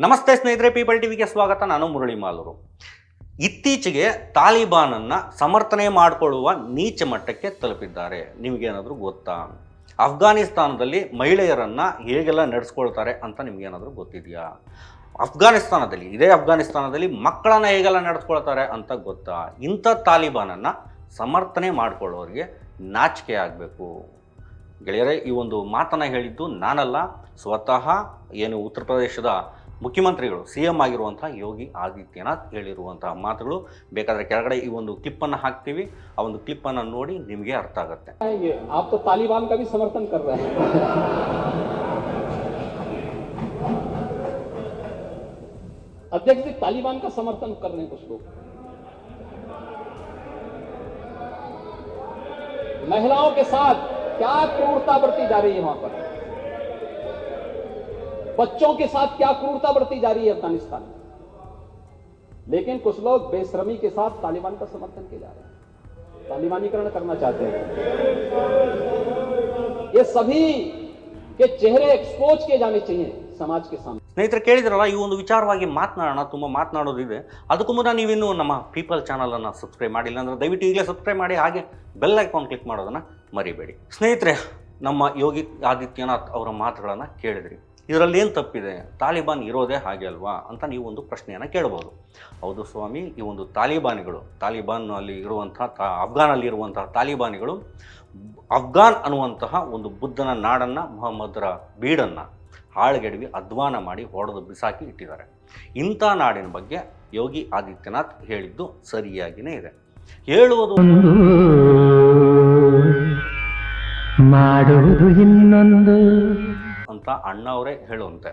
ನಮಸ್ತೆ ಸ್ನೇಹಿತರೆ ಪೀಪಲ್ ಟಿವಿಗೆ ಸ್ವಾಗತ. ನಾನು ಮುರಳಿ ಮಾಲೂರು. ಇತ್ತೀಚೆಗೆ ತಾಲಿಬಾನನ್ನು ಸಮರ್ಥನೆ ಮಾಡಿಕೊಳ್ಳುವ ನೀಚ ಮಟ್ಟಕ್ಕೆ ತಲುಪಿದ್ದಾರೆ. ನಿಮಗೇನಾದರೂ ಗೊತ್ತಾ? ಅಫ್ಘಾನಿಸ್ತಾನದಲ್ಲಿ ಮಹಿಳೆಯರನ್ನ ಹೇಗೆಲ್ಲ ನಡೆಸ್ಕೊಳ್ತಾರೆ ಅಂತ ನಿಮಗೇನಾದರೂ ಗೊತ್ತಿದೆಯಾ? ಅಫ್ಘಾನಿಸ್ತಾನದಲ್ಲಿ, ಇದೇ ಅಫ್ಘಾನಿಸ್ತಾನದಲ್ಲಿ ಮಕ್ಕಳನ್ನ ಹೇಗೆಲ್ಲ ನಡೆಸ್ಕೊಳ್ತಾರೆ ಅಂತ ಗೊತ್ತಾ? ಇಂಥ ತಾಲಿಬಾನನ್ನು ಸಮರ್ಥನೆ ಮಾಡಿಕೊಳ್ಳೋರಿಗೆ ನಾಚಿಕೆ ಆಗಬೇಕು. ಗೆಳೆಯರೇ, ಈ ಒಂದು ಮಾತನ್ನು ಹೇಳಿದ್ದು ನಾನಲ್ಲ. ಸ್ವತಃ ಏನು ಉತ್ತರ ಪ್ರದೇಶದ ಮುಖ್ಯಮಂತ್ರಿಗಳು ಸಿ ಎಂ ಆಗಿರುವಂಥ ಯೋಗಿ ಆದಿತ್ಯನಾಥ್ ಹೇಳಿರುವಂತಹ ಮಾತುಗಳು ಬೇಕಾದರೆ ಕೆಳಗಡೆ ಈ ಒಂದು ಕ್ಲಿಪ್ಪನ್ನು ಹಾಕ್ತೀವಿ ಆ ಒಂದು ಕ್ಲಿಪ್ಪನ್ನು ನೋಡಿ ನಿಮಗೆ ಅರ್ಥ ಆಗುತ್ತೆ आएंगे आप तो तालिबान का भी समर्थन कर रहे हैं अध्यक्ष जी तालिबान का समर्थन कर रहे हैं कुछ लोग महिलाओं के साथ क्या क्रूरता बरती जा रही है वहां पर बच्चों के साथ क्या क्रूरता बरती जा रही है अफगानिस्तान में लेकिन कुछ लोग बेशरमी के साथ तालिबान का समर्थन किए जा रहे हैं तालिबानीकरण करना चाहते हैं ये सभी के चेहरे एक्सपोज किए जाने चाहिए समाज के सामने ಸ್ನೇಹಿತರೆ ಕೇಳಿದ್ರಲ್ಲ ಈ ಒಂದು ವಿಚಾರವಾಗಿ ಮಾತನಾಡೋಣ ತುಂಬ ಮಾತನಾಡೋದಿದೆ ಅದಕ್ಕೂ ಮುನ್ನ ನೀವಿನ್ನೂ ನಮ್ಮ ಪೀಪಲ್ ಚಾನಲನ್ನು ಸಬ್ಸ್ಕ್ರೈಬ್ ಮಾಡಿಲ್ಲ ಅಂದರೆ ದಯವಿಟ್ಟು ಈಗಲೇ ಸಬ್ಸ್ಕ್ರೈಬ್ ಮಾಡಿ ಹಾಗೆ ಬೆಲ್ ಐಕಾನ್ ಕ್ಲಿಕ್ ಮಾಡೋದನ್ನು ಮರಿಬೇಡಿ ಸ್ನೇಹಿತರೆ ನಮ್ಮ ಯೋಗಿ ಆದಿತ್ಯನಾಥ್ ಅವರ ಮಾತುಗಳನ್ನು ಕೇಳಿದ್ರಿ ಇದರಲ್ಲಿ ಏನು ತಪ್ಪಿದೆ? ತಾಲಿಬಾನ್ ಇರೋದೇ ಹಾಗೆ ಅಲ್ವಾ? ಅಂತ ನೀವು ಒಂದು ಪ್ರಶ್ನೆಯನ್ನು ಕೇಳ್ಬೋದು. ಹೌದು ಸ್ವಾಮಿ, ಈ ಒಂದು ತಾಲಿಬಾನಿಗಳು ತಾಲಿಬಾನ್ ಅಲ್ಲಿ ಇರುವಂತಹ ತಾ, ಅಫ್ಘಾನಲ್ಲಿ ಇರುವಂತಹ ತಾಲಿಬಾನಿಗಳು, ಅಫ್ಘಾನ್ ಅನ್ನುವಂತಹ ಒಂದು ಬುದ್ಧನ ನಾಡನ್ನು, ಮೊಹಮ್ಮದರ ಬೀಡನ್ನು ಹಾಳುಗೆಡವಿ, ಅಧ್ವಾನ ಮಾಡಿ ಹೊಡೆದು ಬಿಸಾಕಿ ಇಟ್ಟಿದ್ದಾರೆ. ಇಂಥ ನಾಡಿನ ಬಗ್ಗೆ ಯೋಗಿ ಆದಿತ್ಯನಾಥ್ ಹೇಳಿದ್ದು ಸರಿಯಾಗಿಯೇ ಇದೆ. ಹೇಳುವುದು ಮಾಡುವುದು ಇನ್ನೊಂದು. ಅಂತ ಅಣ್ಣವರೇ ಹೇಳುವಂತೆ.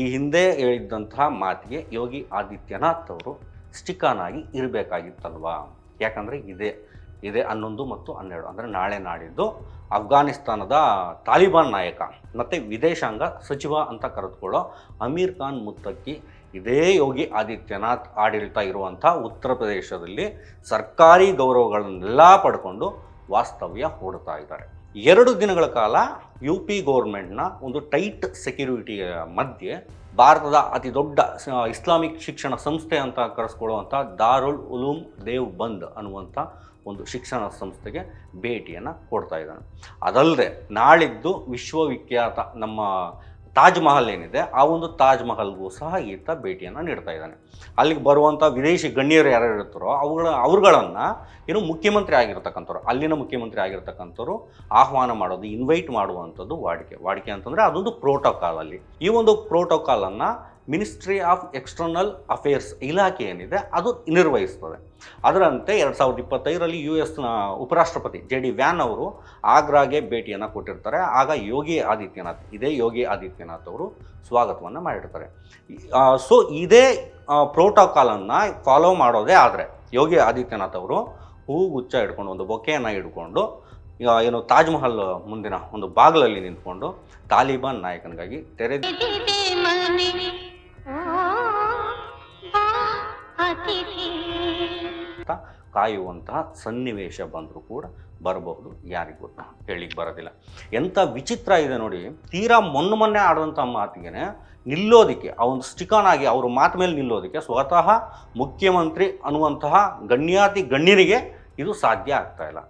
ಈ ಹಿಂದೆ ಹೇಳಿದ್ದಂತಹ ಮಾತಿಗೆ ಯೋಗಿ ಆದಿತ್ಯನಾಥ್ ಅವರು ಸ್ಟಿಕಾನ್ ಆಗಿ ಇರಬೇಕಾಗಿತ್ತಲ್ವಾ? ಯಾಕಂದರೆ ಇದೆ ಇದೆ ಹನ್ನೊಂದು ಮತ್ತು ಹನ್ನೆರಡು, ಅಂದರೆ ನಾಳೆ ನಾಡಿದ್ದು ಅಫ್ಘಾನಿಸ್ತಾನದ ತಾಲಿಬಾನ್ ನಾಯಕ ಮತ್ತು ವಿದೇಶಾಂಗ ಸಚಿವ ಅಂತ ಕರೆದುಕೊಳ್ಳೋ ಅಮೀರ್ ಖಾನ್ ಮುತ್ತಕ್ಕಿ ಇದೇ ಯೋಗಿ ಆದಿತ್ಯನಾಥ್ ಆಡಳಿತ ಇರುವಂಥ ಉತ್ತರ ಪ್ರದೇಶದಲ್ಲಿ ಸರ್ಕಾರಿ ಗೌರವಗಳನ್ನೆಲ್ಲ ಪಡ್ಕೊಂಡು ವಾಸ್ತವ್ಯ ಹೂಡ್ತಾ ಇದ್ದಾರೆ. ಎರಡು ದಿನಗಳ ಕಾಲ ಯು ಪಿ ಗೌರ್ಮೆಂಟ್ನ ಒಂದು ಟೈಟ್ ಸೆಕ್ಯೂರಿಟಿಯ ಮಧ್ಯೆ ಭಾರತದ ಅತಿ ದೊಡ್ಡ ಇಸ್ಲಾಮಿಕ್ ಶಿಕ್ಷಣ ಸಂಸ್ಥೆ ಅಂತ ಕರೆಸ್ಕೊಳ್ಳುವಂಥ ದಾರುಲ್ ಉಲೂಮ್ ದೇವ್ ಬಂದ್ ಅನ್ನುವಂಥ ಒಂದು ಶಿಕ್ಷಣ ಸಂಸ್ಥೆಗೆ ಭೇಟಿಯನ್ನು ಕೊಡ್ತಾ ಇದ್ದಾನೆ. ಅದಲ್ಲದೆ ನಾಳಿದ್ದು ವಿಶ್ವವಿಖ್ಯಾತ ನಮ್ಮ ತಾಜ್ ಮಹಲ್ ಏನಿದೆ, ಆ ಒಂದು ತಾಜ್ ಮಹಲ್ಗೂ ಸಹ ಈತ ಭೇಟಿಯನ್ನು ನೀಡ್ತಾ ಇದ್ದಾನೆ. ಅಲ್ಲಿಗೆ ಬರುವಂಥ ವಿದೇಶಿ ಗಣ್ಯರು ಯಾರು ಇರ್ತಾರೋ ಅವುಗಳ, ಅವ್ರುಗಳನ್ನು ಏನು ಮುಖ್ಯಮಂತ್ರಿ ಆಗಿರ್ತಕ್ಕಂಥವ್ರು, ಅಲ್ಲಿನ ಮುಖ್ಯಮಂತ್ರಿ ಆಗಿರ್ತಕ್ಕಂಥವ್ರು ಆಹ್ವಾನ ಮಾಡೋದು ಇನ್ವೈಟ್ ಮಾಡುವಂಥದ್ದು ವಾಡಿಕೆ. ವಾಡಿಕೆ ಅಂತಂದರೆ ಅದೊಂದು ಪ್ರೋಟೋಕಾಲ್ ಅಲ್ಲಿ. ಈ ಒಂದು ಪ್ರೋಟೋಕಾಲನ್ನು ಮಿನಿಸ್ಟ್ರಿ ಆಫ್ ಎಕ್ಸ್ಟರ್ನಲ್ ಅಫೇರ್ಸ್ ಇಲಾಖೆ ಏನಿದೆ, ಅದು ನಿರ್ವಹಿಸ್ತದೆ. ಅದರಂತೆ ಎರಡು ಸಾವಿರದ ಇಪ್ಪತ್ತೈದರಲ್ಲಿ ಯು ಎಸ್ನ ಉಪರಾಷ್ಟ್ರಪತಿ ಜೆ ಡಿ ವ್ಯಾನ್ ಅವರು ಆಗ್ರಾಗೆ ಭೇಟಿಯನ್ನು ಕೊಟ್ಟಿರ್ತಾರೆ. ಆಗ ಯೋಗಿ ಆದಿತ್ಯನಾಥ್, ಇದೇ ಯೋಗಿ ಆದಿತ್ಯನಾಥ್ ಅವರು ಸ್ವಾಗತವನ್ನು ಮಾಡಿರ್ತಾರೆ. ಸೊ ಇದೇ ಪ್ರೋಟೋಕಾಲನ್ನು ಫಾಲೋ ಮಾಡೋದೇ ಆದರೆ, ಯೋಗಿ ಆದಿತ್ಯನಾಥ್ ಅವರು ಹೂ ಗುಚ್ಚ ಹಿಡ್ಕೊಂಡು ಒಂದು ಬೊಕೆಯನ್ನು ಹಿಡ್ಕೊಂಡು ಏನು ತಾಜ್ ಮಹಲ್ ಮುಂದಿನ ಒಂದು ಬಾಗಿಲಲ್ಲಿ ನಿಂತ್ಕೊಂಡು ತಾಲಿಬಾನ್ ನಾಯಕನಿಗಾಗಿ ತೆರೆದ ಕಾಯುವಂತಹ ಸನ್ನಿವೇಶ ಬಂದರೂ ಕೂಡ ಬರಬಹುದು, ಯಾರಿಗೂ ಗೊತ್ತ ಹೇಳಿಕ್ಕೆ ಬರೋದಿಲ್ಲ. ಎಂಥ ವಿಚಿತ್ರ ಇದೆ ನೋಡಿ, ತೀರಾ ಮೊನ್ನೆ ಮೊನ್ನೆ ಆಡುವಂಥ ಮಾತಿಗೆ ನಿಲ್ಲೋದಕ್ಕೆ, ಆ ಒಂದು ಸ್ಟಿಕಾನ್ ಆಗಿ ಅವ್ರ ಮಾತು ಮೇಲೆ ನಿಲ್ಲೋದಕ್ಕೆ ಸ್ವತಃ ಮುಖ್ಯಮಂತ್ರಿ ಅನ್ನುವಂತಹ ಗಣ್ಯಾತಿ ಗಣ್ಯರಿಗೆ ಇದು ಸಾಧ್ಯ ಆಗ್ತಾ ಇಲ್ಲ.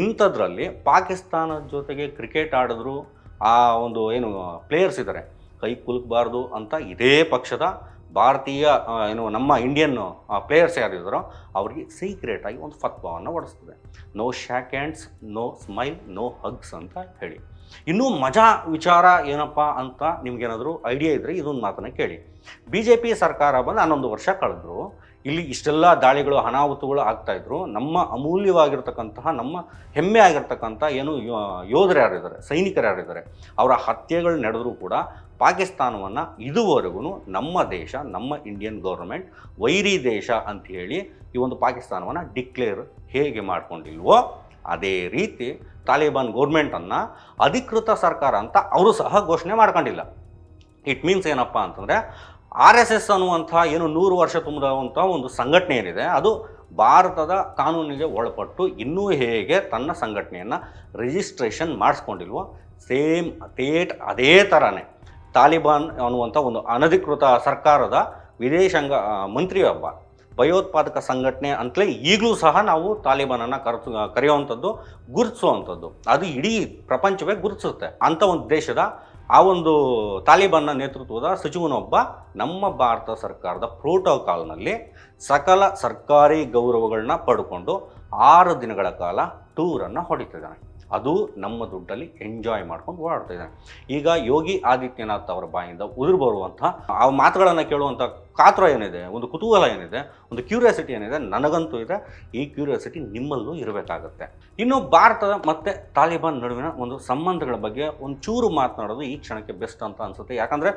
ಇಂಥದ್ರಲ್ಲಿ ಪಾಕಿಸ್ತಾನದ ಜೊತೆಗೆ ಕ್ರಿಕೆಟ್ ಆಡಿದ್ರು, ಆ ಒಂದು ಏನು, ಪ್ಲೇಯರ್ಸ್ ಇದ್ದಾರೆ, ಕೈ ಕುಲುಕಬಾರ್ದು ಅಂತ ಇದೇ ಪಕ್ಷದ ಭಾರತೀಯ ಏನು ನಮ್ಮ ಇಂಡಿಯನ್ ಪ್ಲೇಯರ್ಸ್ ಯಾರಿದ್ದಾರೋ ಅವರಿಗೆ ಸೀಕ್ರೆಟ್ ಆಗಿ ಒಂದು ಫತ್ವವನ್ನು ಹೊಡಿಸ್ತದೆ. No shake hands no smile no hugs ಅಂತ ಹೇಳಿ. ಇನ್ನೂ ಮಜಾ ವಿಚಾರ ಏನಪ್ಪ ಅಂತ ನಿಮಗೇನಾದರೂ ಐಡಿಯಾ ಇದ್ದರೆ ಇದೊಂದು ಮಾತನ್ನು ಕೇಳಿ. ಬಿ ಜೆ ಪಿ ಸರ್ಕಾರ ಬಂದು ಹನ್ನೊಂದು ವರ್ಷ ಕಳೆದ್ರು. ಇಲ್ಲಿ ಇಷ್ಟೆಲ್ಲ ದಾಳಿಗಳು, ಅನಾಹುತಗಳು ಆಗ್ತಾಯಿದ್ರು ನಮ್ಮ ಅಮೂಲ್ಯವಾಗಿರ್ತಕ್ಕಂತಹ, ನಮ್ಮ ಹೆಮ್ಮೆ ಆಗಿರ್ತಕ್ಕಂಥ ಏನು ಯೋಧರು ಯಾರಿದ್ದಾರೆ, ಸೈನಿಕರು ಯಾರಿದ್ದಾರೆ, ಅವರ ಹತ್ಯೆಗಳು ನಡೆದರೂ ಕೂಡ ಪಾಕಿಸ್ತಾನವನ್ನು ಇದುವರೆಗೂ ನಮ್ಮ ದೇಶ, ನಮ್ಮ ಇಂಡಿಯನ್ ಗೌರ್ಮೆಂಟ್ ವೈರಿ ದೇಶ ಅಂತ ಹೇಳಿ ಈ ಒಂದು ಪಾಕಿಸ್ತಾನವನ್ನು ಡಿಕ್ಲೇರ್ ಹೇಗೆ ಮಾಡಿಕೊಂಡಿಲ್ವೋ ಅದೇ ರೀತಿ ತಾಲಿಬಾನ್ ಗೌರ್ಮೆಂಟನ್ನು ಅಧಿಕೃತ ಸರ್ಕಾರ ಅಂತ ಅವರು ಸಹ ಘೋಷಣೆ ಮಾಡ್ಕೊಂಡಿಲ್ಲ. ಇಟ್ ಮೀನ್ಸ್ ಏನಪ್ಪ ಅಂತಂದರೆ ಆರ್ ಎಸ್ ಎಸ್ ಅನ್ನುವಂಥ ಏನು ನೂರು ವರ್ಷ ತುಂಬಿದಂಥ ಒಂದು ಸಂಘಟನೆ ಏನಿದೆ ಅದು ಭಾರತದ ಕಾನೂನಿಗೆ ಒಳಪಟ್ಟು ಇನ್ನೂ ಹೇಗೆ ತನ್ನ ಸಂಘಟನೆಯನ್ನು ರಿಜಿಸ್ಟ್ರೇಷನ್ ಮಾಡಿಸ್ಕೊಂಡಿಲ್ವೋ, ಸೇಮ್ ತೇಟ್ ಅದೇ ಥರನೇ ತಾಲಿಬಾನ್ ಅನ್ನುವಂಥ ಒಂದು ಅನಧಿಕೃತ ಸರ್ಕಾರದ ವಿದೇಶಾಂಗ ಮಂತ್ರಿಯೊಬ್ಬ ಭಯೋತ್ಪಾದಕ ಸಂಘಟನೆ ಅಂತಲೇ ಈಗಲೂ ಸಹ ನಾವು ತಾಲಿಬಾನನ್ನು ಕರೆತು, ಕರೆಯುವಂಥದ್ದು, ಗುರುತಿಸುವಂಥದ್ದು. ಅದು ಇಡೀ ಪ್ರಪಂಚವೇ ಗುರುತಿಸುತ್ತೆ. ಅಂಥ ಒಂದು ದೇಶದ ಆ ಒಂದು ತಾಲಿಬಾನ್ನ ನೇತೃತ್ವದ ಸಚಿವನೊಬ್ಬ ನಮ್ಮ ಭಾರತ ಸರ್ಕಾರದ ಪ್ರೋಟೋಕಾಲ್ನಲ್ಲಿ ಸಕಲ ಸರ್ಕಾರಿ ಗೌರವಗಳನ್ನ ಪಡ್ಕೊಂಡು ಆರು ದಿನಗಳ ಕಾಲ ಟೂರನ್ನು ಹೊಡಿತಿದ್ದಾನೆ. ಅದು ನಮ್ಮ ದುಡ್ಡಲ್ಲಿ ಎಂಜಾಯ್ ಮಾಡ್ಕೊಂಡು ಓಡಾಡ್ತಾ ಇದ್ದಾನೆ ಈಗ ಯೋಗಿ ಆದಿತ್ಯನಾಥ್ ಅವರ ಬಾಯಿಂದ ಉದುರು ಬರುವಂಥ ಆ ಮಾತುಗಳನ್ನು ಕೇಳುವಂಥ ಕಾತ್ರ ಏನಿದೆ, ಒಂದು ಕುತೂಹಲ ಏನಿದೆ, ಒಂದು ಕ್ಯೂರಿಯಾಸಿಟಿ ಏನಿದೆ ನನಗಂತೂ ಇದೆ. ಈ ಕ್ಯೂರಿಯಾಸಿಟಿ ನಿಮ್ಮಲ್ಲೂ ಇರಬೇಕಾಗತ್ತೆ. ಇನ್ನು ಭಾರತದ ಮತ್ತು ತಾಲಿಬಾನ್ ನಡುವಿನ ಒಂದು ಸಂಬಂಧಗಳ ಬಗ್ಗೆ ಒಂದು ಚೂರು ಮಾತನಾಡೋದು ಈ ಕ್ಷಣಕ್ಕೆ ಬೆಸ್ಟ್ ಅಂತ ಅನಿಸುತ್ತೆ. ಯಾಕಂದರೆ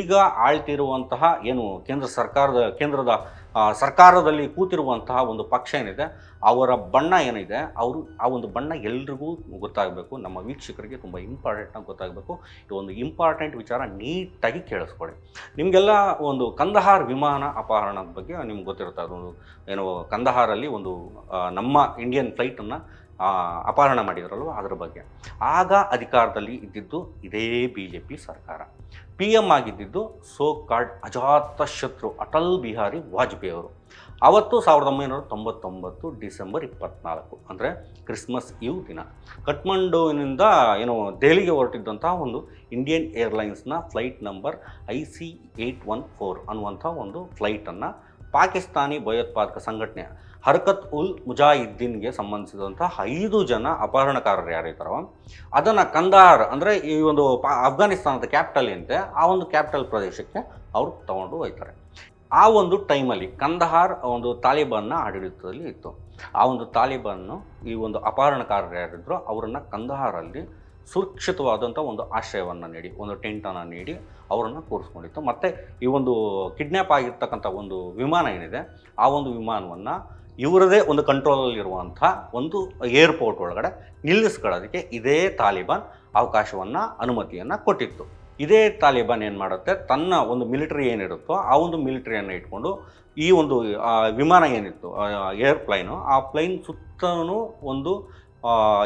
ಈಗ ಆಳ್ತಿರುವಂತಹ ಏನು ಕೇಂದ್ರ ಸರ್ಕಾರದ, ಕೇಂದ್ರದ ಸರ್ಕಾರದಲ್ಲಿ ಕೂತಿರುವಂತಹ ಒಂದು ಪಕ್ಷ ಏನಿದೆ, ಅವರ ಬಣ್ಣ ಏನಿದೆ, ಅವರು ಆ ಒಂದು ಬಣ್ಣ ಎಲ್ರಿಗೂ ಗೊತ್ತಾಗಬೇಕು. ನಮ್ಮ ವೀಕ್ಷಕರಿಗೆ ತುಂಬ ಇಂಪಾರ್ಟೆಂಟಾಗಿ ಗೊತ್ತಾಗಬೇಕು. ಇದು ಒಂದು ಇಂಪಾರ್ಟೆಂಟ್ ವಿಚಾರ ನೀಟಾಗಿ ಕೇಳಿಸ್ಕೊಳ್ಳಿ. ನಿಮಗೆಲ್ಲ ಒಂದು ಕಂದಹಾರ್ ವಿಮಾನ ಅಪಹರಣದ ಬಗ್ಗೆ ನಿಮ್ಗೆ ಗೊತ್ತಿರುತ್ತೆ. ಅದೊಂದು ಏನು ಕಂದಹಾರಲ್ಲಿ ಒಂದು ನಮ್ಮ ಇಂಡಿಯನ್ ಫ್ಲೈಟನ್ನು ಅಪಹರಣ ಮಾಡಿದ್ರಲ್ವ, ಅದರ ಬಗ್ಗೆ. ಆಗ ಅಧಿಕಾರದಲ್ಲಿ ಇದ್ದಿದ್ದು ಇದೇ ಬಿ ಜೆ ಪಿ ಸರ್ಕಾರ. ಪಿ ಎಂ ಆಗಿದ್ದಿದ್ದು ಸೋ ಕಾರ್ಡ್ ಅಜಾತ ಶತ್ರು ಅಟಲ್ ಬಿಹಾರಿ ವಾಜಪೇಯಿ ಅವರು ಅವತ್ತು ಸಾವಿರದ ಒಂಬೈನೂರ ತೊಂಬತ್ತೊಂಬತ್ತು ಡಿಸೆಂಬರ್ ಇಪ್ಪತ್ನಾಲ್ಕು, ಅಂದರೆ ಕ್ರಿಸ್ಮಸ್ ಈವ್ ದಿನ. ಕಠ್ಮಂಡುವಿನಿಂದ ಏನು ದೆಹಲಿಗೆ ಹೊರಟಿದ್ದಂತಹ ಒಂದು Indian ಏರ್ಲೈನ್ಸ್ನ flight number I C eight one four ಅನ್ನುವಂಥ ಒಂದು ಫ್ಲೈಟನ್ನು ಪಾಕಿಸ್ತಾನಿ ಭಯೋತ್ಪಾದಕ ಸಂಘಟನೆ ಹರ್ಕತ್ ಉಲ್ ಮುಜಾಹಿದ್ದೀನ್ಗೆ ಸಂಬಂಧಿಸಿದಂಥ ಐದು ಜನ ಅಪಹರಣಕಾರರು ಯಾರಿದ್ದಾರೋ ಅದನ್ನು ಕಂದಾರ್ ಅಂದರೆ ಈ ಒಂದು ಪಾ ಅಫ್ಘಾನಿಸ್ತಾನದ ಕ್ಯಾಪಿಟಲ್ ಏನಿದೆ, ಆ ಒಂದು ಕ್ಯಾಪಿಟಲ್ ಪ್ರದೇಶಕ್ಕೆ ಅವರು ತಗೊಂಡು ಹೋಗ್ತಾರೆ ಆ ಒಂದು ಟೈಮಲ್ಲಿ ಕಂದಹಾರ್ ಒಂದು ತಾಲಿಬಾನ್ನ ಆಡಳಿತದಲ್ಲಿ ಇತ್ತು. ಆ ಒಂದು ತಾಲಿಬಾನ್ನು ಈ ಒಂದು ಅಪಹರಣಕಾರರು ಯಾರಿದ್ರು ಅವರನ್ನು ಕಂದಹಾರಲ್ಲಿ ಸುರಕ್ಷಿತವಾದಂಥ ಒಂದು ಆಶ್ರಯವನ್ನು ನೀಡಿ, ಒಂದು ಟೆಂಟನ್ನು ನೀಡಿ ಅವರನ್ನು ಕೂರಿಸ್ಕೊಂಡಿತ್ತು. ಮತ್ತು ಈ ಒಂದು ಕಿಡ್ನ್ಯಾಪ್ ಆಗಿರ್ತಕ್ಕಂಥ ಒಂದು ವಿಮಾನ ಏನಿದೆ, ಆ ಒಂದು ವಿಮಾನವನ್ನು ಇವರದೇ ಒಂದು ಕಂಟ್ರೋಲಲ್ಲಿರುವಂಥ ಒಂದು ಏರ್ಪೋರ್ಟ್ ಒಳಗಡೆ ನಿಲ್ಲಿಸ್ಕೊಳ್ಳೋದಕ್ಕೆ ಇದೇ ತಾಲಿಬಾನ್ ಅವಕಾಶವನ್ನು, ಅನುಮತಿಯನ್ನು ಕೊಟ್ಟಿತ್ತು. ಇದೇ ತಾಲಿಬಾನ್ ಏನು ಮಾಡುತ್ತೆ? ತನ್ನ ಒಂದು ಮಿಲಿಟರಿ ಏನಿರುತ್ತೋ ಆ ಒಂದು ಮಿಲಿಟರಿಯನ್ನು ಇಟ್ಕೊಂಡು ಈ ಒಂದು ವಿಮಾನ ಏನಿತ್ತು ಏರ್ಪ್ಲೈನು ಆ ಪ್ಲೈನ್ ಸುತ್ತಲೂ ಒಂದು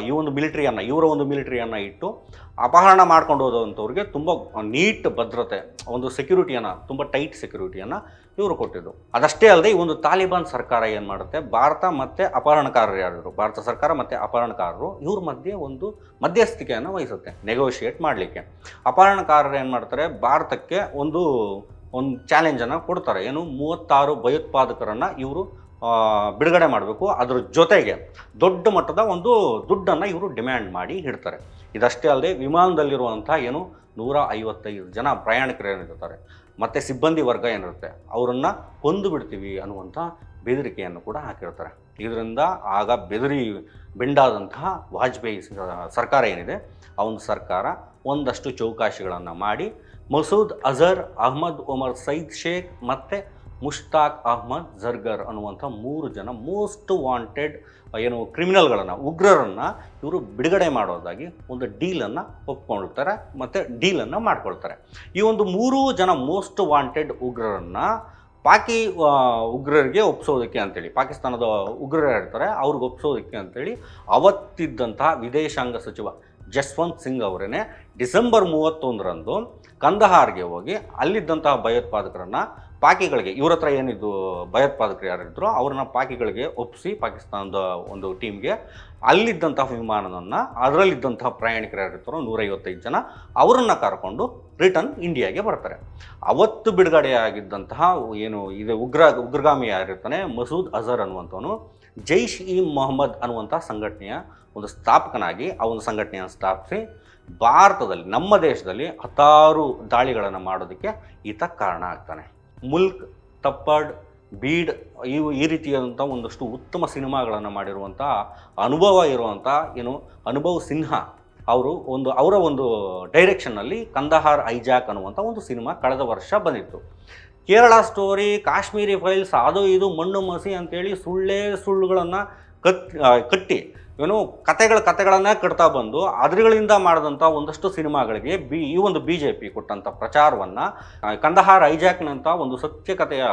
ಈ ಒಂದು ಮಿಲಿಟರಿಯನ್ನು ಇವರ ಒಂದು ಮಿಲಿಟರಿಯನ್ನು ಇಟ್ಟು ಅಪಹರಣ ಮಾಡ್ಕೊಂಡು ಹೋದಂಥವ್ರಿಗೆ ತುಂಬ ನೀಟ್ ಭದ್ರತೆ, ಒಂದು ಸೆಕ್ಯೂರಿಟಿಯನ್ನು ತುಂಬ ಟೈಟ್ ಸೆಕ್ಯೂರಿಟಿಯನ್ನು ಇವರು ಕೊಟ್ಟಿದ್ದು. ಅದಷ್ಟೇ ಅಲ್ಲದೆ ಈ ಒಂದು ತಾಲಿಬಾನ್ ಸರ್ಕಾರ ಏನು ಮಾಡುತ್ತೆ? ಭಾರತ ಮತ್ತು ಅಪಹರಣಕಾರರು ಯಾರಿದ್ರು? ಭಾರತ ಸರ್ಕಾರ ಮತ್ತು ಅಪಹರಣಕಾರರು ಇವ್ರ ಮಧ್ಯೆ ಒಂದು ಮಧ್ಯಸ್ಥಿಕೆಯನ್ನು ವಹಿಸುತ್ತೆ ನೆಗೋಷಿಯೇಟ್ ಮಾಡಲಿಕ್ಕೆ. ಅಪಹರಣಕಾರರು ಏನು ಮಾಡ್ತಾರೆ? ಭಾರತಕ್ಕೆ ಒಂದು ಒಂದು ಚಾಲೆಂಜನ್ನು ಕೊಡ್ತಾರೆ. ಏನು? ಮೂವತ್ತಾರು ಭಯೋತ್ಪಾದಕರನ್ನು ಇವರು ಬಿಡುಗಡೆ ಮಾಡಬೇಕು. ಅದರ ಜೊತೆಗೆ ದೊಡ್ಡ ಮಟ್ಟದ ಒಂದು ದುಡ್ಡನ್ನು ಇವರು ಡಿಮ್ಯಾಂಡ್ ಮಾಡಿ ಇಡ್ತಾರೆ. ಇದಷ್ಟೇ ಅಲ್ಲದೆ ವಿಮಾನದಲ್ಲಿರುವಂಥ ಏನು? ನೂರ ಐವತ್ತೈದು ಜನ ಪ್ರಯಾಣಿಕರು ಏನಿರ್ತಾರೆ? ಮತ್ತು ಸಿಬ್ಬಂದಿ ವರ್ಗ ಏನಿರುತ್ತೆ, ಅವರನ್ನು ಕೊಂದು ಬಿಡ್ತೀವಿ ಅನ್ನುವಂಥ ಬೆದರಿಕೆಯನ್ನು ಕೂಡ ಹಾಕಿರ್ತಾರೆ. ಇದರಿಂದ ಆಗ ಬೆದರಿ ಬೆಂಡಾದಂತಹ ವಾಜಪೇಯಿ ಸರ್ಕಾರ ಏನಿದೆ ಆ ಒಂದು ಸರ್ಕಾರ ಒಂದಷ್ಟು ಚೌಕಾಶಿಗಳನ್ನು ಮಾಡಿ ಮಸೂದ್ ಅಜರ್, ಅಹ್ಮದ್ ಒಮರ್ ಸೈದ್, ಶೇಖ್ ಮತ್ತು ಮುಷ್ತಾಕ್ ಅಹ್ಮದ್ ಜರ್ಗರ್ ಅನ್ನುವಂಥ ಮೂರು ಜನ ಮೋಸ್ಟ್ ವಾಂಟೆಡ್ ಏನು ಕ್ರಿಮಿನಲ್ಗಳನ್ನು ಉಗ್ರರನ್ನು ಇವರು ಬಿಡುಗಡೆ ಮಾಡೋದಾಗಿ ಒಂದು ಡೀಲನ್ನು ಒಪ್ಕೊಳ್ತಾರೆ ಮತ್ತು ಡೀಲನ್ನು ಮಾಡ್ಕೊಳ್ತಾರೆ. ಈ ಒಂದು ಮೂರೂ ಜನ ಮೋಸ್ಟ್ ವಾಂಟೆಡ್ ಉಗ್ರರನ್ನು ಪಾಕಿ ಉಗ್ರರಿಗೆ ಒಪ್ಸೋದಕ್ಕೆ ಅಂತೇಳಿ, ಪಾಕಿಸ್ತಾನದ ಉಗ್ರರು ಇರ್ತಾರೆ, ಅವ್ರಿಗೆ ಒಪ್ಸೋದಕ್ಕೆ ಅಂತೇಳಿ ಅವತ್ತಿದ್ದಂತಹ ವಿದೇಶಾಂಗ ಸಚಿವ ಜಸ್ವಂತ್ ಸಿಂಗ್ ಅವರೇ ಡಿಸೆಂಬರ್ ಮೂವತ್ತೊಂದರಂದು ಕಂದಹಾರ್ಗೆ ಹೋಗಿ ಅಲ್ಲಿದ್ದಂತಹ ಭಯೋತ್ಪಾದಕರನ್ನು ಪಾಕಿಗಳಿಗೆ, ಇವ್ರ ಹತ್ರ ಏನಿದ್ದು ಭಯೋತ್ಪಾದಕರು ಯಾರಿದ್ರು ಅವ್ರನ್ನ ಪಾಕಿಗಳಿಗೆ ಒಪ್ಪಿಸಿ ಪಾಕಿಸ್ತಾನದ ಒಂದು ಟೀಮ್ಗೆ ಅಲ್ಲಿದ್ದಂತಹ ವಿಮಾನವನ್ನು, ಅದರಲ್ಲಿದ್ದಂತಹ ಪ್ರಯಾಣಿಕರು ಯಾರಿರ್ತಾರೋ ನೂರೈವತ್ತೈದು ಜನ ಅವರನ್ನು ಕರ್ಕೊಂಡು ರಿಟರ್ನ್ ಇಂಡಿಯಾಗೆ ಬರ್ತಾರೆ. ಅವತ್ತು ಬಿಡುಗಡೆಯಾಗಿದ್ದಂತಹ ಏನು ಇದು, ಉಗ್ರ, ಉಗ್ರಗಾಮಿ ಯಾರಿರ್ತಾನೆ ಮಸೂದ್ ಅಜರ್ ಅನ್ನುವಂಥವನು, ಜೈಷ್ ಇ ಮೊಹಮ್ಮದ್ ಅನ್ನುವಂಥ ಸಂಘಟನೆಯ ಒಂದು ಸ್ಥಾಪಕನಾಗಿ ಆ ಒಂದು ಸಂಘಟನೆಯನ್ನು ಸ್ಥಾಪಿಸಿ ಭಾರತದಲ್ಲಿ, ನಮ್ಮ ದೇಶದಲ್ಲಿ ಹತ್ತಾರು ದಾಳಿಗಳನ್ನು ಮಾಡೋದಕ್ಕೆ ಈತ ಕಾರಣ ಆಗ್ತಾನೆ. ಮುಲ್ಕ್, ತಪ್ಪಡ್, ಬೀಡ್ ಇವು ಈ ರೀತಿಯಾದಂಥ ಒಂದಷ್ಟು ಉತ್ತಮ ಸಿನಿಮಾಗಳನ್ನು ಮಾಡಿರುವಂಥ ಅನುಭವ ಇರುವಂಥ ಏನು ಅನುಭವ್ ಸಿನ್ಹಾ ಅವರು ಒಂದು ಅವರ ಒಂದು ಡೈರೆಕ್ಷನ್ನಲ್ಲಿ ಕಂದಹಾರ್ ಐಜಾಕ್ ಅನ್ನುವಂಥ ಒಂದು ಸಿನಿಮಾ ಕಳೆದ ವರ್ಷ ಬಂದಿತ್ತು. ಕೇರಳ ಸ್ಟೋರಿ, ಕಾಶ್ಮೀರಿ ಫೈಲ್ಸ್, ಅದು ಇದು ಮಣ್ಣು ಮಸಿ ಅಂತೇಳಿ ಸುಳ್ಳೇ ಸುಳ್ಳುಗಳನ್ನು ಕತ್ ಕಟ್ಟಿ ಏನು ಕತೆಗಳ ಕತೆಗಳನ್ನು ಕಟ್ತಾ ಬಂದು ಅದರುಗಳಿಂದ ಮಾಡಿದಂಥ ಒಂದಷ್ಟು ಸಿನಿಮಾಗಳಿಗೆ ಬಿ, ಈ ಒಂದು ಬಿ ಜೆ ಪಿ ಕೊಟ್ಟಂಥ ಪ್ರಚಾರವನ್ನು ಕಂದಹಾರ್ ಐಜಾಕ್ನಂಥ ಒಂದು ಸತ್ಯ ಕಥೆಯ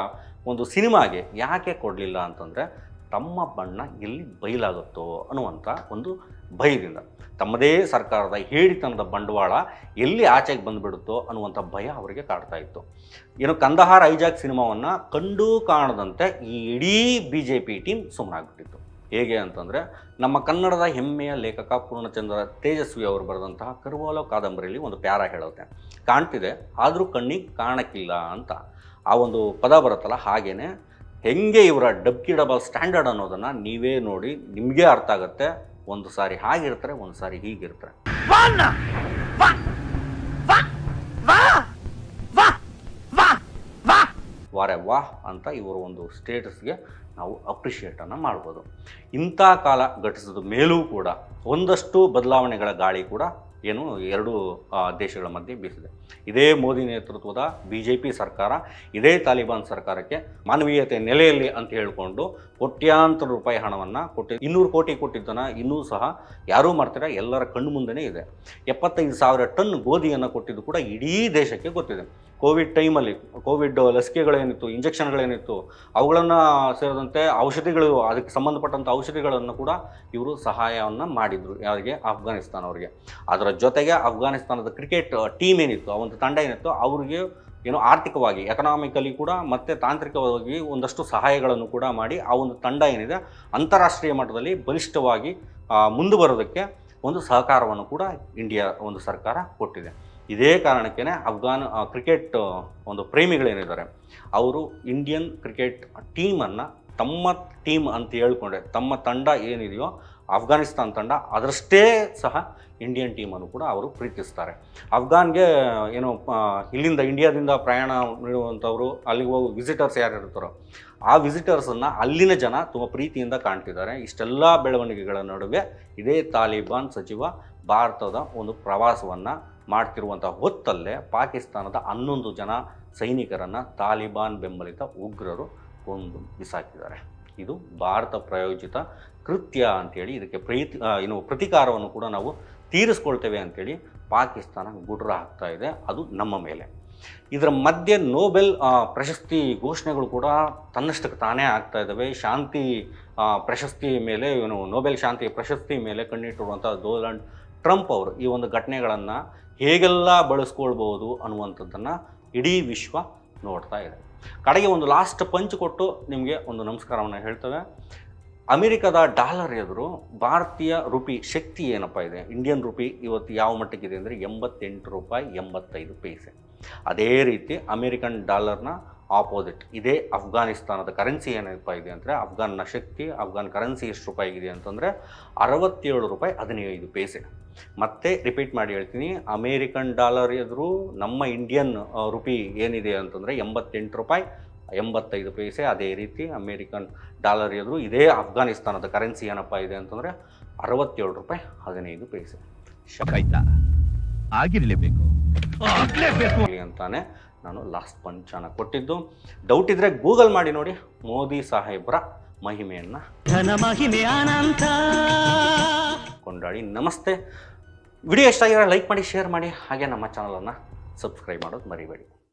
ಒಂದು ಸಿನಿಮಾಗೆ ಯಾಕೆ ಕೊಡಲಿಲ್ಲ ಅಂತಂದರೆ, ತಮ್ಮ ಬಣ್ಣ ಎಲ್ಲಿ ಬಯಲಾಗುತ್ತೋ ಅನ್ನುವಂಥ ಒಂದು ಭಯದಿಂದ. ತಮ್ಮದೇ ಸರ್ಕಾರದ ಹೇಳಿತನದ ಬಂಡವಾಳ ಎಲ್ಲಿ ಆಚೆಗೆ ಬಂದುಬಿಡುತ್ತೋ ಅನ್ನುವಂಥ ಭಯ ಅವರಿಗೆ ಕಾಡ್ತಾ ಇತ್ತು. ಏನು ಕಂದಹಾರ್ ಐಜಾಕ್ ಸಿನಿಮಾವನ್ನು ಕಂಡು ಕಾಣದಂತೆ ಈ ಇಡೀ ಬಿ ಜೆ ಪಿ ಟೀಮ್ ಸುಮ್ಮನಾಗ್ಬಿಟ್ಟಿತ್ತು ಹೇಗೆ ಅಂತಂದರೆ, ನಮ್ಮ ಕನ್ನಡದ ಹೆಮ್ಮೆಯ ಲೇಖಕ ಪೂರ್ಣಚಂದ್ರ ತೇಜಸ್ವಿ ಅವರು ಬರೆದಂತಹ ಕರುವಾಲೋ ಕಾದಂಬರಿಯಲ್ಲಿ ಒಂದು ಪ್ಯಾರ ಹೇಳುತ್ತೆ. ಕಾಣ್ತಿದೆ, ಆದರೂ ಕಣ್ಣಿಗೆ ಕಾಣಕ್ಕಿಲ್ಲ ಅಂತ. ಆ ಒಂದು ಪದ ಬರುತ್ತಲ್ಲ ಹಾಗೇ ಹೆಂಗೆ ಇವರ ಡಬ್ಕಿ ಡಬಲ್ ಸ್ಟ್ಯಾಂಡರ್ಡ್ ಅನ್ನೋದನ್ನು ನೀವೇ ನೋಡಿ ನಿಮಗೆ ಅರ್ಥ ಆಗುತ್ತೆ. ಒಂದು ಸಾರಿ ಹಾಗಿರ್ತಾರೆ, ಒಂದು ಸಾರಿ ಹೀಗಿರ್ತಾರೆ. ವಾರೆ ವಾಹ್ ಅಂತ ಇವರ ಒಂದು ಸ್ಟೇಟಸ್ಗೆ ನಾವು ಅಪ್ರಿಷಿಯೇಟನ್ನು ಮಾಡ್ಬೋದು. ಇಂಥ ಕಾಲ ಘಟಿಸಿದ ಮೇಲೂ ಕೂಡ ಒಂದಷ್ಟು ಬದಲಾವಣೆಗಳ ಗಾಳಿ ಕೂಡ ಏನು ಎರಡು ದೇಶಗಳ ಮಧ್ಯೆ ಬೀಸಿದೆ. ಇದೇ ಮೋದಿ ನೇತೃತ್ವದ ಬಿ ಜೆ ಪಿ ಸರ್ಕಾರ, ಇದೇ ತಾಲಿಬಾನ್ ಸರ್ಕಾರಕ್ಕೆ ಮಾನವೀಯತೆ ನೆಲೆಯಲ್ಲಿ ಅಂತ ಹೇಳಿಕೊಂಡು ಕೋಟ್ಯಾಂತರ ರೂಪಾಯಿ ಹಣವನ್ನು ಕೊಟ್ಟಿ, ಇನ್ನೂರು ಕೋಟಿ ಕೊಟ್ಟಿದ್ದನ್ನು ಇನ್ನೂ ಸಹ ಯಾರೂ ಮಾಡ್ತೀರಾ ಎಲ್ಲರ ಕಣ್ಣು ಮುಂದೆನೇ ಇದೆ. ಎಪ್ಪತ್ತೈದು ಸಾವಿರ ಟನ್ ಗೋಧಿಯನ್ನು ಕೊಟ್ಟಿದ್ದು ಕೂಡ ಇಡೀ ದೇಶಕ್ಕೆ ಗೊತ್ತಿದೆ. ಕೋವಿಡ್ ಟೈಮಲ್ಲಿ, ಕೋವಿಡ್ ಲಸಿಕೆಗಳೇನಿತ್ತು, ಇಂಜೆಕ್ಷನ್ಗಳೇನಿತ್ತು, ಅವುಗಳನ್ನು ಸೇರಿದಂತೆ ಔಷಧಿಗಳು, ಅದಕ್ಕೆ ಸಂಬಂಧಪಟ್ಟಂಥ ಔಷಧಿಗಳನ್ನು ಕೂಡ ಇವರು ಸಹಾಯವನ್ನು ಮಾಡಿದರು, ಯಾರಿಗೆ? ಅಫ್ಘಾನಿಸ್ತಾನ ಅವರಿಗೆ ಅದರ ಜೊತೆಗೆ ಅಫ್ಘಾನಿಸ್ತಾನದ ಕ್ರಿಕೆಟ್ ಟೀಮ್ ಏನಿತ್ತು, ಆ ಒಂದು ತಂಡ ಏನಿತ್ತು, ಅವರಿಗೆ ಏನು ಆರ್ಥಿಕವಾಗಿ ಎಕನಾಮಿಕಲಿ ಕೂಡ ಮತ್ತು ತಾಂತ್ರಿಕವಾಗಿ ಒಂದಷ್ಟು ಸಹಾಯಗಳನ್ನು ಕೂಡ ಮಾಡಿ ಆ ಒಂದು ತಂಡ ಏನಿದೆ, ಅಂತಾರಾಷ್ಟ್ರೀಯ ಮಟ್ಟದಲ್ಲಿ ಬಲಿಷ್ಠವಾಗಿ ಮುಂದುವರೋದಕ್ಕೆ ಒಂದು ಸಹಕಾರವನ್ನು ಕೂಡ ಇಂಡಿಯಾ ಒಂದು ಸರ್ಕಾರ ಕೊಟ್ಟಿದೆ. ಇದೇ ಕಾರಣಕ್ಕೇ ಅಫ್ಘಾನ್ ಕ್ರಿಕೆಟ್ ಒಂದು ಪ್ರೇಮಿಗಳೇನಿದ್ದಾರೆ, ಅವರು ಇಂಡಿಯನ್ ಕ್ರಿಕೆಟ್ ಟೀಮನ್ನು ತಮ್ಮ ಟೀಮ್ ಅಂತ ಹೇಳ್ಕೊಂಡೆ ತಮ್ಮ ತಂಡ ಏನಿದೆಯೋ, ಅಫ್ಘಾನಿಸ್ತಾನ್ ತಂಡ, ಅದರಷ್ಟೇ ಸಹ ಇಂಡಿಯನ್ ಟೀಮನ್ನು ಕೂಡ ಅವರು ಪ್ರೀತಿಸ್ತಾರೆ. ಅಫ್ಘಾನ್ಗೆ, ಏನು ಇಲ್ಲಿಂದ ಇಂಡಿಯಾದಿಂದ ಪ್ರಯಾಣ ನೀಡುವಂಥವ್ರು, ಅಲ್ಲಿಗೆ ಹೋಗಿ ವಿಸಿಟರ್ಸ್ ಯಾರು ಇರ್ತಾರೋ, ಆ ವಿಸಿಟರ್ಸನ್ನು ಅಲ್ಲಿನ ಜನ ತುಂಬ ಪ್ರೀತಿಯಿಂದ ಕಾಣ್ತಿದ್ದಾರೆ. ಇಷ್ಟೆಲ್ಲ ಬೆಳವಣಿಗೆಗಳ ನಡುವೆ ಇದೇ ತಾಲಿಬಾನ್ ಸಚಿವ ಭಾರತದ ಒಂದು ಪ್ರವಾಸವನ್ನು ಮಾಡ್ತಿರುವಂಥ ಹೊತ್ತಲ್ಲೇ ಪಾಕಿಸ್ತಾನದ ಹನ್ನೊಂದು ಜನ ಸೈನಿಕರನ್ನು ತಾಲಿಬಾನ್ ಬೆಂಬಲಿತ ಉಗ್ರರು ಕೊಂದು ಬಿಸಾಕಿದ್ದಾರೆ. ಇದು ಭಾರತ ಪ್ರಾಯೋಜಿತ ಕೃತ್ಯ ಅಂಥೇಳಿ ಇದಕ್ಕೆ ಪ್ರೀತಿ ಏನು ಪ್ರತೀಕಾರವನ್ನು ಕೂಡ ನಾವು ತೀರಿಸ್ಕೊಳ್ತೇವೆ ಅಂಥೇಳಿ ಪಾಕಿಸ್ತಾನ ಗುಡ್ರ ಹಾಕ್ತಾ ಇದೆ. ಅದು ನಮ್ಮ ಮೇಲೆ. ಇದರ ಮಧ್ಯೆ ನೋಬೆಲ್ ಪ್ರಶಸ್ತಿ ಘೋಷಣೆಗಳು ಕೂಡ ತನ್ನಷ್ಟಕ್ಕೆ ತಾನೇ ಆಗ್ತಾ ಇದ್ದಾವೆ. ಶಾಂತಿ ಪ್ರಶಸ್ತಿ ಮೇಲೆ ಏನು ನೋಬೆಲ್ ಶಾಂತಿ ಪ್ರಶಸ್ತಿ ಮೇಲೆ ಕಣ್ಣಿಟ್ಟಿರುವಂಥ ಡೊನಾಲ್ಡ್ ಟ್ರಂಪ್ ಅವರು ಈ ಒಂದು ಘಟನೆಗಳನ್ನು ಹೇಗೆಲ್ಲ ಬಳಸ್ಕೊಳ್ಬೋದು ಅನ್ನುವಂಥದ್ದನ್ನು ಇಡೀ ವಿಶ್ವ ನೋಡ್ತಾ ಇದೆ. ಕಡೆಗೆ ಒಂದು ಲಾಸ್ಟ್ ಪಂಚ್ ಕೊಟ್ಟು ನಿಮಗೆ ಒಂದು ನಮಸ್ಕಾರವನ್ನು ಹೇಳ್ತೇವೆ. ಅಮೆರಿಕದ ಡಾಲರ್ ಎದುರು ಭಾರತೀಯ ರುಪಿ ಶಕ್ತಿ ಏನಪ್ಪ ಇದೆ? ಇಂಡಿಯನ್ ರುಪಿ ಇವತ್ತು ಯಾವ ಮಟ್ಟಕ್ಕಿದೆ ಅಂದರೆ ಎಂಬತ್ತೆಂಟು ರೂಪಾಯಿ ಎಂಬತ್ತೈದು ಪೈಸೆ. ಅದೇ ರೀತಿ ಅಮೇರಿಕನ್ ಡಾಲರ್ನ ಆಪೋಸಿಟ್ ಇದೇ ಅಫ್ಘಾನಿಸ್ತಾನದ ಕರೆನ್ಸಿ ಏನಪ್ಪ ಇದೆ ಅಂದರೆ ಅಫ್ಘಾನ್ನ ಶಕ್ತಿ ಅಫ್ಘಾನ್ ಕರೆನ್ಸಿ ಎಷ್ಟು ರೂಪಾಯಿಗಿದೆ ಅಂತಂದರೆ ಅರವತ್ತೇಳು ರೂಪಾಯಿ ಹದಿನೈದು ಪೈಸೆ ಮತ್ತೆ ರಿಪೀಟ್ ಮಾಡಿ ಹೇಳ್ತೀನಿ ಅಮೇರಿಕನ್ ಡಾಲರ್ ಎದುರು ನಮ್ಮ ಇಂಡಿಯನ್ ರುಪಿ ಏನಿದೆ ಅಂತಂದರೆ ಎಂಬತ್ತೆಂಟು ರೂಪಾಯಿ ಎಂಬತ್ತೈದು ಪೈಸೆ ಅದೇ ರೀತಿ ಅಮೇರಿಕನ್ ಡಾಲರ್ ಎದುರು ಇದೇ ಅಫ್ಘಾನಿಸ್ತಾನದ ಕರೆನ್ಸಿ ಏನಪ್ಪ ಇದೆ ಅಂತಂದರೆ ಅರವತ್ತೇಳು ರೂಪಾಯಿ ಹದಿನೈದು ಪೈಸೆ ಆಗಿರಲೇಬೇಕು. ಅಂತಾನೆ. ನಾನು ಲಾಸ್ಟ್ ಪಂಚನ ಕೊಟ್ಟಿದ್ದು. ಡೌಟ್ ಇದ್ದರೆ ಗೂಗಲ್ ಮಾಡಿ ನೋಡಿ. ಮೋದಿ ಸಾಹೇಬ್ರ ಮಹಿಮೆಯನ್ನು ಧನ ಮಹಿಮೆ ಅನಂತ. ಕೊಂಡಾಡಿ. ನಮಸ್ತೆ. ವಿಡಿಯೋ ಇಷ್ಟ ಆಗಿರೋ ಲೈಕ್ ಮಾಡಿ ಶೇರ್ ಮಾಡಿ. ಹಾಗೆ ನಮ್ಮ ಚಾನಲನ್ನು ಸಬ್ಸ್ಕ್ರೈಬ್ ಮಾಡೋದು ಮರಿಬೇಡಿ.